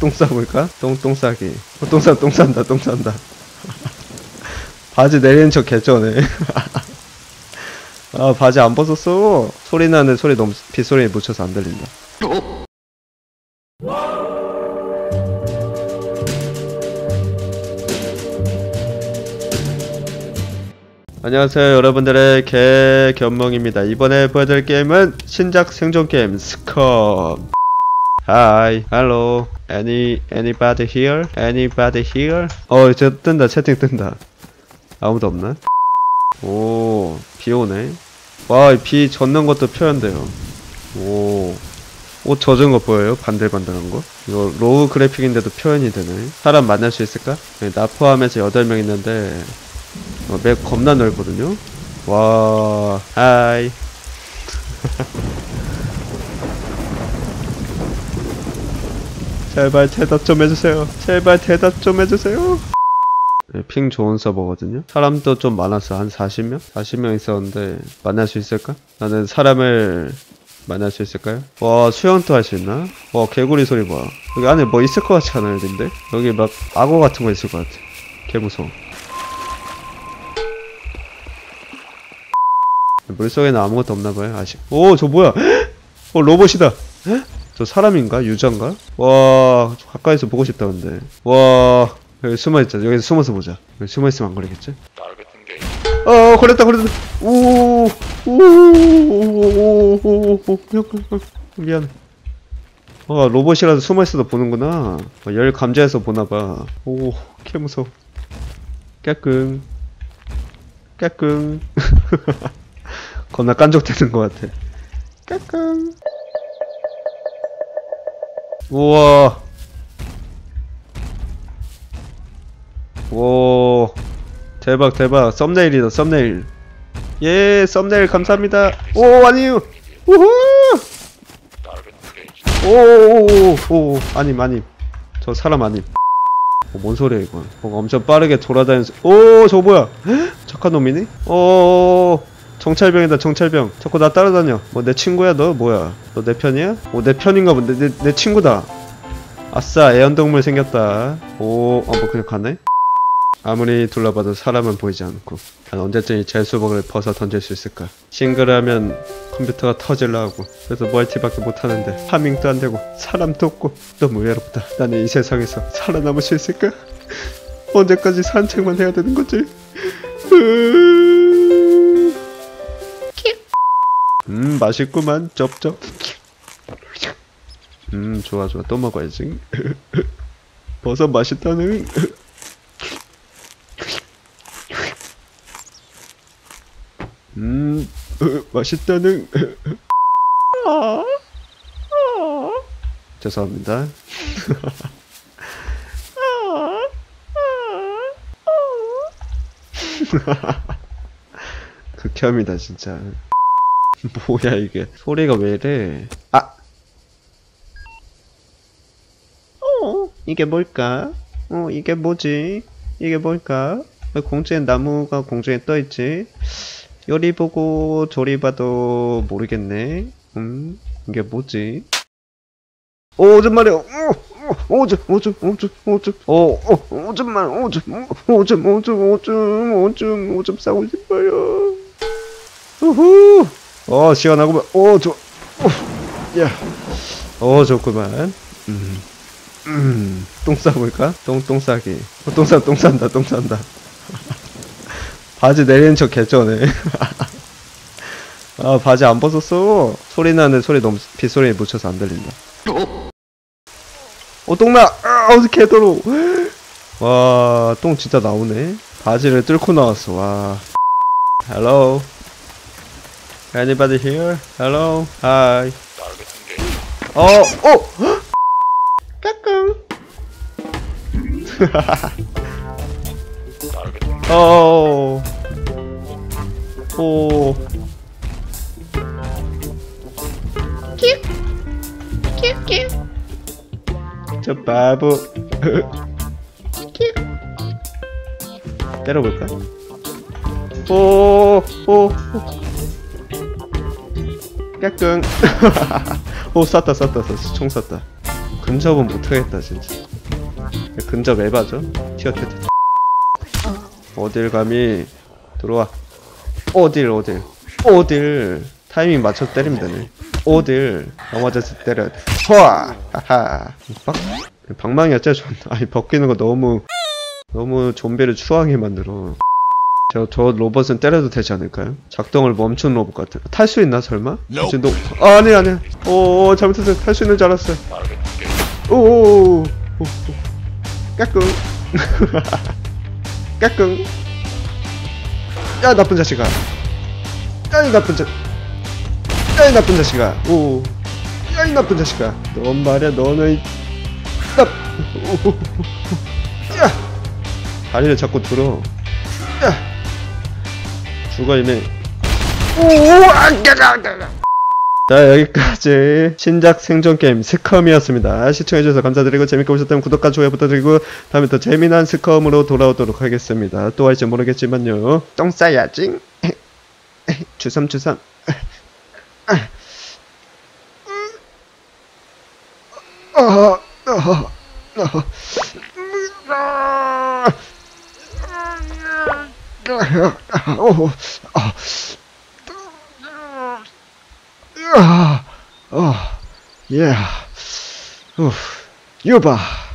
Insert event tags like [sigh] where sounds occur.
똥 싸볼까? 똥, 똥 싸기. 어, 똥 싸, 똥 싼다, 똥 싼다. 바지 내리는 척 개쩌네. [laughs] 아, 바지 안 벗었어. 소리 나는 소리 너무, 빗소리에 묻혀서 안 들린다. 안녕하세요 여러분들의 개견멍입니다 이번에 보여드릴 게임은 신작 생존 게임 스컵 Hi, hello, any, anybody here? Anybody here? 어, 저 뜬다, 채팅 뜬다. 아무도 없나? 오, 비 오네. 와, 이비 젖는 것도 표현돼요. 오, 옷 젖은 거 보여요? 반들반들한 거? 이거 로우 그래픽인데도 표현이 되네. 사람 만날 수 있을까? 네, 나 포함해서 8명 있는데, 어, 맵 겁나 넓거든요? 와, 하이. [laughs] 제발 대답 좀 해주세요. 제발 대답 좀 해주세요. 네, 핑 좋은 서버거든요. 사람도 좀 많았어. 한 40명? 40명 있었는데 만날 수 있을까? 나는 사람을 만날 수 있을까요? 와 수영도 할 수 있나? 와 개구리 소리 봐. 여기 안에 뭐 있을 것 같지 않아요, 근데? 여기 막 악어 같은 거 있을 것 같아. 개 무서워. 물속에는 아무것도 없나 봐요. 아직. 오, 저 뭐야? 어, 로봇이다. 저 사람인가? 유저인가? 와, 저 가까이서 보고 싶다, 근데. 와, 여기 숨어있자. 여기서 숨어서 보자. 여기 숨어있으면 안 걸리겠지? 어, 걸렸다, 걸렸다. 오, 오, 오, 오, 오, 오, 미안해. 어, 로봇이라도 숨어있어도 보는구나. 어, 열 감지해서 보나봐. 오, 개 무서워. 깨끔. 깨끔. 겁나 깐족되는 것 같아. 깨끔. 우와. 오. 대박, 대박. 썸네일이다, 썸네일. 예, 썸네일 감사합니다. 오, 아니요. 우후! 오, 오, 오, 오, 아님, 아님. 저 사람 아님. 어, 뭔 소리야, 이거. 뭔가 엄청 빠르게 돌아다니면서. 오, 저 뭐야? 헉? 착한 놈이니? 오, 정찰병이다, 정찰병. 자꾸 나 따라다녀. 뭐, 내 친구야, 너? 뭐야? 너 내 편이야? 오, 내 편인가 본데. 내, 내 친구다. 아싸, 애완동물 생겼다. 오, 아, 뭐, 그냥 가네? 아무리 둘러봐도 사람은 보이지 않고 난 언제쯤 이 재수복을 벗어 던질 수 있을까 싱글하면 컴퓨터가 터질라 하고 그래서 멀티밖에 못하는데 파밍도 안 되고 사람도 없고 너무 외롭다 나는 이 세상에서 살아남을 수 있을까 [laughs] 언제까지 산책만 해야 되는 거지 음 맛있구만 쩝쩝 음 좋아 좋아 또 먹어야지 [laughs] 버섯 맛있다는 [laughs] 음, [laughs] 으, 맛있다는. 아, 아. 죄송합니다. 극혐이다 진짜. [laughs] 뭐야 이게 소리가 왜 이래? 아. 어, 이게 뭘까? 어, 이게 뭐지? 이게 뭘까? 왜 공중에 나무가 공중에 떠 있지? 요리 보고 조리 봐도 모르겠네. 음, 이게 뭐지? 오, 좀 말이야. 오, 오줌, 오줌, 오줌, 오줌, 오, 오, 오줌만, 오줌, 오줌, 오줌, 오줌, 오줌, 오줌 싸고 싶어요. 우후. 어, 시원하구만. 오, 좋, 오, 야, 오, 좋구만. 음, 음, 똥 싸볼까? 똥, 똥 싸기. 어, 똥 싸, 똥 싼다, 똥 싼다. [laughs] 바지 내리는 척 개쩌네. [laughs] 아, 바지 안 벗었어. 소리 나는 소리 너무 빗소리에 묻혀서 안 들린다. 어, 똥나! 아, 어디 개더러 와, 똥 진짜 나오네. 바지를 뚫고 나왔어, 와. Hello? Anybody here? Hello? Hi. 어, 어! 까꿍. 어. 오. 저 바보. 때려볼까? 오, 오, 오. 까꿍. [laughs] 오, 쐈다, 쐈다, 쐈다. 총 쐈다. 근접은 못하겠다 진짜. 근접 에바죠? 튀어 튀어 튀어 어딜 감히 들어와. 어딜 어딜. 어딜. 타이밍 맞춰 때리면 되네. 어딜. 넘어져서 때려야 돼. 허아 하하. 빡 방망이가 제일 좋나 아니 벗기는 거 너무 너무 좀비를 추하게 만들어 저, 저 로봇은 때려도 되지 않을까요? 작동을 멈춘 로봇 같아 탈수 있나 설마? 지금 너... 아, 아니 아니. 오 잘못했어요. 탈 수 있는 줄 알았어요. 오오오 까꿍 까꿍 야 나쁜 자식아. 야이 나쁜 자 야이 나쁜 자식아. 오 야이 나쁜 자식아. 넌 말이야 너는. 이- 나 오, 야. 다리를 자꾸 들어. 야 죽어 이미 자 여기까지 신작 생존 게임 스컴이었습니다. 시청해주셔서 감사드리고 재밌게 보셨다면 구독과 좋아요 부탁드리고 다음에 더 재미난 스컴으로 돌아오도록 하겠습니다. 또 할지 모르겠지만요. 똥 싸야지. 주섬주섬. 어, 어, 어. 오, 아, 아, 어, 예, 우, 유바.